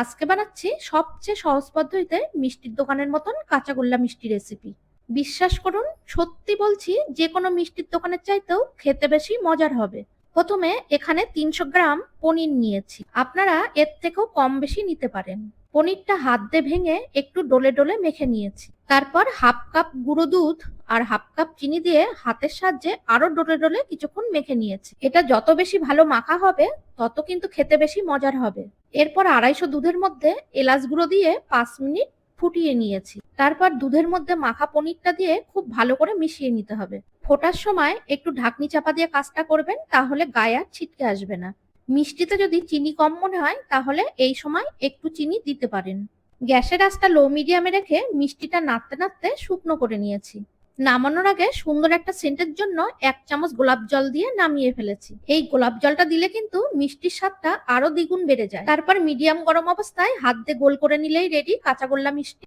আজকে বানাচ্ছি সবচেয়ে সহজ পদ্ধতিতে মিষ্টির দোকানের মতন কাঁচাগোল্লা মিষ্টি রেসিপি বিশ্বাস করুন, সত্যি বলছি যে কোনো মিষ্টির দোকানের চাইতেও খেতে বেশি মজার হবে। প্রথমে এখানে তিনশো গ্রাম পনির নিয়েছি। আপনারা এর থেকেও কম বেশি নিতে পারেন। পনিরটা হাত দিয়ে ভেঙে একটু ডোলে ডোলে মেখে নিয়েছি। তারপর হাফ কাপ গুঁড়ো দুধ আর হাফ কাপ চিনি দিয়ে হাতের সাহায্যে আরও ডোলে ডোলে কিছুক্ষণ মেখে নিয়েছি। এটা যত বেশি ভালো মাখা হবে, তত কিন্তু খেতে বেশি মজার হবে। এরপর আড়াইশো দুধের মধ্যে এলাচ গুঁড়ো দিয়ে পাঁচ মিনিট ফুটিয়ে নিয়েছি। তারপর দুধের মধ্যে মাখা পনিরটা দিয়ে খুব ভালো করে মিশিয়ে নিতে হবে। ফোটার সময় একটু ঢাকনি চাপা দিয়ে কাজটা করবেন, তাহলে গায়ে আর ছিটকে আসবে না। মিষ্টিতে যদি চিনি কম মনে হয়, তাহলে এই সময় একটু চিনি দিতে পারেন। গ্যাসের আঁচটা লো মিডিয়ামে রেখে মিষ্টিটা নাড়তে নাড়তে শুকনো করে নিয়েছি। নামানোর আগে সুন্দর একটা সেন্টের জন্য এক চামচ গোলাপ জল দিয়ে নামিয়ে ফেলেছি। এই গোলাপ জলটা দিলে কিন্তু মিষ্টির স্বাদটা আরও দ্বিগুণ বেড়ে যায়। তারপর মিডিয়াম গরম অবস্থায় হাত দিয়ে গোল করে নিলেই রেডি কাঁচাগোল্লা মিষ্টি।